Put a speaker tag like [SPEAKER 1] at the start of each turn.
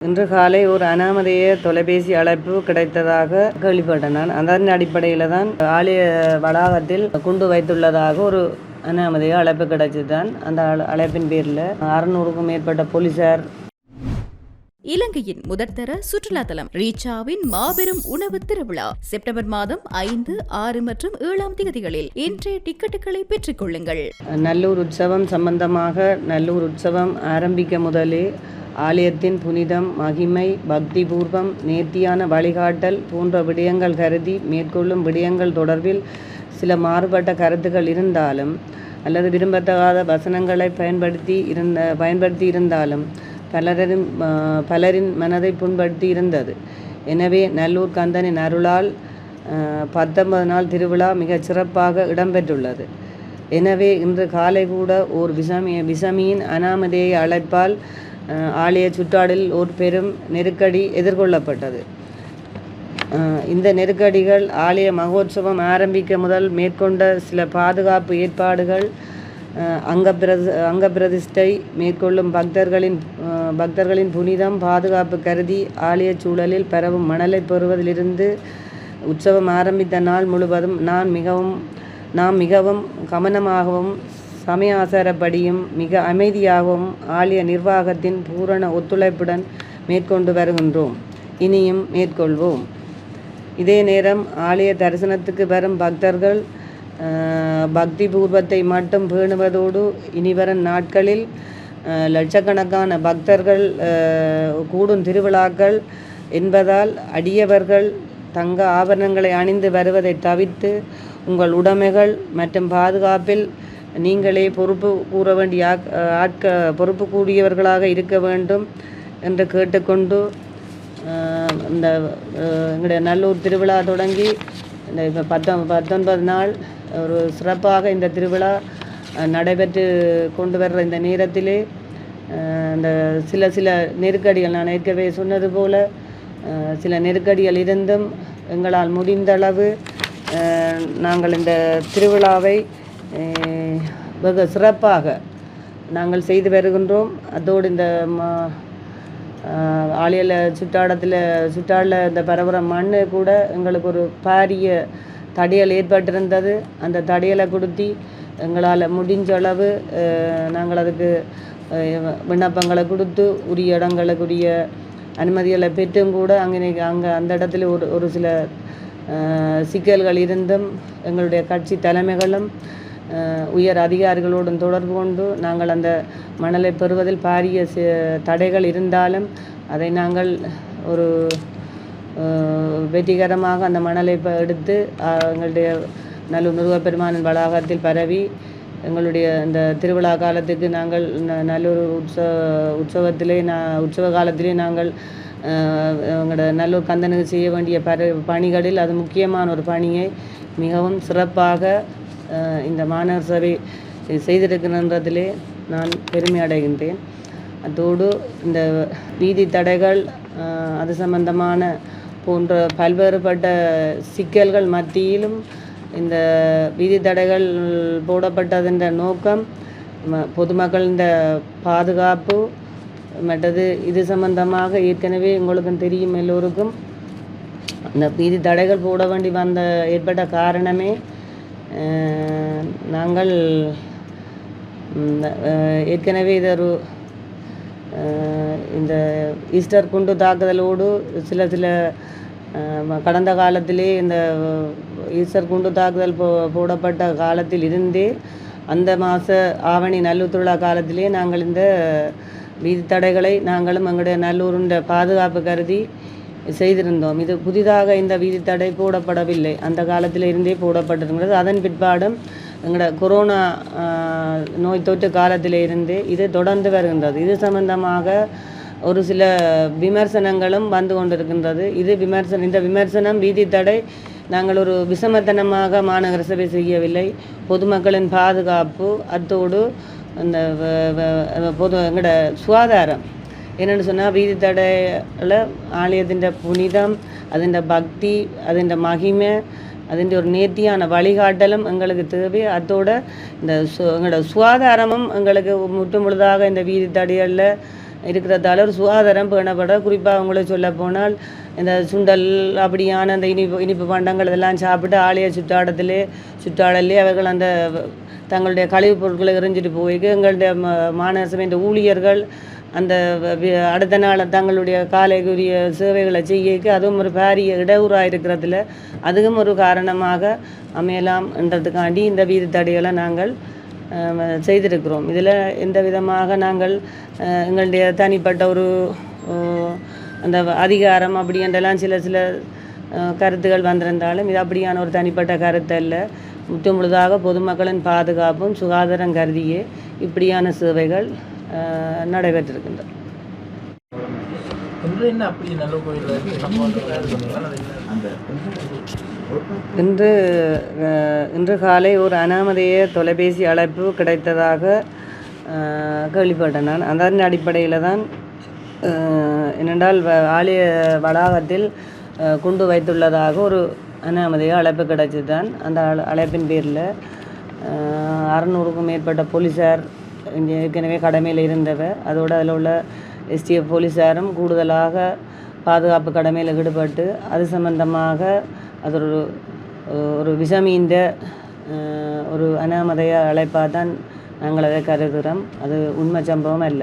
[SPEAKER 1] இன்று காலை ஒரு அனாமதேய தொலைபேசி அழைப்பு கிடைத்ததாக கேள்விப்பட்டேன். நான் அதன் அடிப்படையில் தான் ஆலய வளாகத்தில் குண்டு வைத்துள்ளதாக ஒரு அனாமதேய அழைப்பு கிடைச்சதுதான் அந்த அழ- அழைப்பின் பேரில் அறுநூறுக்கும் மேற்பட்ட போலீசார்.
[SPEAKER 2] இலங்கையின் முதற்தர சுற்றுலா தலம் ரீச்சாவின் மாபெரும் உணவு திருவிழா செப்டம்பர் மாதம் ஐந்து ஆறு மற்றும் ஏழாம் தேதிகளில் இன்றைய டிக்கெட்டுகளை பெற்றுக் கொள்ளுங்கள்.
[SPEAKER 1] நல்லூர் உற்சவம் சம்பந்தமாக நல்லூர் உற்சவம் ஆரம்பிக்க முதலே ஆலயத்தின் புனிதம் மகிமை பக்தி பூர்வம் நேர்த்தியான வழிகாட்டல் போன்ற விடயங்கள் கருதி மேற்கொள்ளும் விடயங்கள் தொடர்பில் சில மாறுபட்ட கருத்துக்கள் இருந்தாலும் அல்லது விரும்பத்தகாத வசனங்களை பயன்படுத்தி இருந்த பயன்படுத்தி இருந்தாலும் பலரின் பலரின் மனதை புண்படுத்தி இருந்தது. எனவே நல்லூர் கந்தனின் அருளால் பத்தொன்பது நாள் திருவிழா மிகச் சிறப்பாக இடம்பெற்றுள்ளது. எனவே இன்று காலை கூட ஓர் விசமி விசமியின் அனாமதேய அழைப்பால் ஆலய சுற்றாடில் ஒரு பெரும் நெருக்கடி எதிர்கொள்ளப்பட்டது. இந்த நெருக்கடிகள் ஆலய மகோத்சவம் ஆரம்பிக்க முதல் மேற்கொண்ட சில பாதுகாப்பு ஏற்பாடுகள் அஹ், அங்கப்பிரதி அங்கப்பிரதிஷ்டை மேற்கொள்ளும் பக்தர்களின் பக்தர்களின் புனிதம் பாதுகாப்பு கருதி ஆலய சூழலில் பரவும் மணலை பெறுவதிலிருந்து உற்சவம் ஆரம்பித்த நாள் முழுவதும் நான் மிகவும் நாம் மிகவும் கவனமாகவும் சமயாசாரப்படியும் மிக அமைதியாகவும் ஆலய நிர்வாகத்தின் பூரண ஒத்துழைப்புடன் மேற்கொண்டு வருகின்றோம். இனியும் மேற்கொள்வோம். இதே நேரம் ஆலய தரிசனத்துக்கு வரும் பக்தர்கள் பக்தி பூர்வத்தை மட்டும் பேணுவதோடு இனிவரும் நாட்களில் லட்சக்கணக்கான பக்தர்கள் கூடும் திருவிழாக்கள் என்பதால் அடியவர்கள் தங்க ஆபரணங்களை அணிந்து வருவதை தவிர்த்து உங்கள் உடைமைகள் மற்றும் பாதுகாப்பில் நீங்களே பொறுப்பு கூற வேண்டிய ஆட்க பொறுப்பு கூடியவர்களாக இருக்க வேண்டும் என்று கேட்டுக்கொண்டு இந்த எங்களுடைய நல்லூர் திருவிழா தொடங்கி இந்த இப்போ பத்தொ பத்தொன்பது நாள் ஒரு சிறப்பாக இந்த திருவிழா நடைபெற்று கொண்டு வர்ற இந்த நேரத்திலே இந்த சில சில நெருக்கடிகள் நான் ஏற்கனவே சொன்னது போல் சில நெருக்கடிகள் இருந்தும் எங்களால் முடிந்தளவு நாங்கள் இந்த திருவிழாவை வெகு சிறப்பாக நாங்கள் செய்து வருகின்றோம். அதோடு இந்த ம- சுற்றாடத்தில் சுற்றாடல இந்த பரவுற மண் கூட எங்களுக்கு ஒரு பாரிய தடையல் ஏற்பட்டிருந்தது. அந்த தடையலை கொடுத்தி எங்களால் முடிஞ்ச அளவு நாங்கள் அதுக்கு விண்ணப்பங்களை கொடுத்து உரிய இடங்களுக்குரிய அனுமதிகளை பெற்றும் கூட அங்கே அங்கே அந்த இடத்துல ஒரு ஒரு சில சிக்கல்கள் இருந்தும் எங்களுடைய கட்சி தலைமைகளும் உயர் அதிகாரிகளோடும் தொடர்பு கொண்டு நாங்கள் அந்த மணலை பெறுவதில் பாரிய தடைகள் இருந்தாலும் அதை நாங்கள் ஒரு வெற்றிகரமாக அந்த மணலை எடுத்து எங்களுடைய நல்லூர் முருகப்பெருமானின் வளாகத்தில் பரவி எங்களுடைய இந்த திருவிழா காலத்துக்கு நாங்கள் நல்லூர் உற்சவ உற்சவத்திலே நான் உற்சவ காலத்திலே நாங்கள் எங்களோட நல்லூர் கந்தனுக்கு செய்ய வேண்டிய பர பணிகளில் அது முக்கியமான ஒரு பணியை மிகவும் சிறப்பாக இந்த மாணவர் சபை செய்திருக்கின்றதிலே நான் பெருமை அடைகின்றேன். அதோடு இந்த வீதி தடைகள் அது சம்பந்தமான போன்ற பல்வேறுபட்ட சிக்கல்கள் மத்தியிலும் இந்த வீதி தடைகள் போடப்பட்டதன் நோக்கம் ம- பொதுமக்கள் இந்த பாதுகாப்பு மற்றது இது சம்பந்தமாக ஏற்கனவே உங்களுக்கும் தெரியும் எல்லோருக்கும். அந்த வீதி தடைகள் போட வேண்டி வந்த ஏற்பட்ட காரணமே நாங்கள் ஏற்கனவே இதொரு இந்த ஈஸ்டர் குண்டு தாக்குதலோடு சில சில கடந்த காலத்திலே இந்த ஈஸ்டர் குண்டு தாக்குதல் போ போடப்பட்ட காலத்தில் இருந்தே அந்த மாத ஆவணி நல்லூர் காலத்திலே நாங்கள் இந்த வீதி தடைகளை நாங்களும் எங்களுடைய நல்லூருண்ட பாதுகாப்பு கருதி செய்திருந்தோம். இது புதிதாக இந்த வீதி தடை போடப்படவில்லை. அந்த காலத்தில் இருந்தே போடப்பட்டிருக்கிறது. அதன் பிற்பாடும் எங்களோட கொரோனா நோய் தொற்று காலத்தில் இருந்தே இது தொடர்ந்து வருகின்றது. இது சம்பந்தமாக ஒரு சில விமர்சனங்களும் வந்து கொண்டிருக்கின்றது. இது விமர்சனம் இந்த விமர்சனம் வீதி தடை நாங்கள் ஒரு விசமத்தனமாக மாநகர சபை செய்யவில்லை. பொதுமக்களின் பாதுகாப்பு அத்தோடு அந்த பொது எங்களோட சுகாதாரம். என்னென்னு சொன்னால் வீதி தடையில் ஆலயத்தின் புனிதம் അതിൻ്റെ ഭക്തി അതിൻ്റെ മഹിമ അതിൻ്റെ ഒരു நேர்த்தியான வழிகாட்டலும் எங்களுக்கு தேவை அதோட இந்த சு எங்களோட சுகாதாரமும் எங்களுக்கு முற்று முழுதாக இந்த வீதி தடைகளில் இருக்கிறதால ஒரு சுகாதாரம் பேணப்பட குறிப்பாக அவங்கள சொல்ல போனால் இந்த சுண்டல் அப்படியான அந்த இனிப்பு இனிப்பு பண்டங்கள் இதெல்லாம் சாப்பிட்டு ஆலய சுற்றாடத்திலே சுற்றாடலே அவர்கள் அந்த தங்களுடைய கழிவுப் பொருட்களை எறிஞ்சிட்டு போய்க்கு எங்களுடைய ம- மாநகர சபை இந்த ஊழியர்கள் அந்த வ- அடுத்த நாள் தங்களுடைய காலைக்குரிய சேவைகளை செய்யக்கு அதுவும் ஒரு பாரிய இடவுறாக இருக்கிறதுல அதுவும் ஒரு காரணமாக அமையலாம் என்றதுக்காண்டி இந்த வீதி தடைகளை நாங்கள் செய்திருக்கிறோம். இதில் எந்த விதமாக நாங்கள் எங்களுடைய தனிப்பட்ட ஒரு அந்த அதிகாரம் அப்படி என்றெல்லாம் சில சில கருத்துகள் வந்திருந்தாலும் இது அப்படியான ஒரு தனிப்பட்ட கருத்து அல்ல. முற்று முழுதாக பொதுமக்களின் பாதுகாப்பும் சுகாதாரம் கருதியே இப்படியான சேவைகள் அஹ், நடைபெற்றிருக்கின்றன
[SPEAKER 3] இன்று?
[SPEAKER 1] இன்று காலை ஒரு அனாமதேய தொலைபேசி அழைப்பு கிடைத்ததாக கேள்விப்பட்டேன் நான். அதன் அடிப்படையில் தான் என்னென்றால் வ- ஆலய வளாகத்தில் குண்டு வைத்துள்ளதாக ஒரு அனாமதேய அழைப்பு கிடைச்சது தான் அந்த அழ- அழைப்பின் பேரில் அறநூறுக்கும் மேற்பட்ட போலீஸார் ஏற்கனவே கடமையில் இருந்தவர் அதோடு அதில் உள்ள எஸ்டிஎஃப் போலீஸாரும் கூடுதலாக பாதுகாப்பு கடமையில் ஈடுபட்டு அது சம்பந்தமாக அது ஒரு ஒரு விஷமீந்த ஒரு அனாமதைய அழைப்பாக தான் நாங்கள் அதை கருதுகிறோம் அது உண்மை சம்பவம் அல்ல.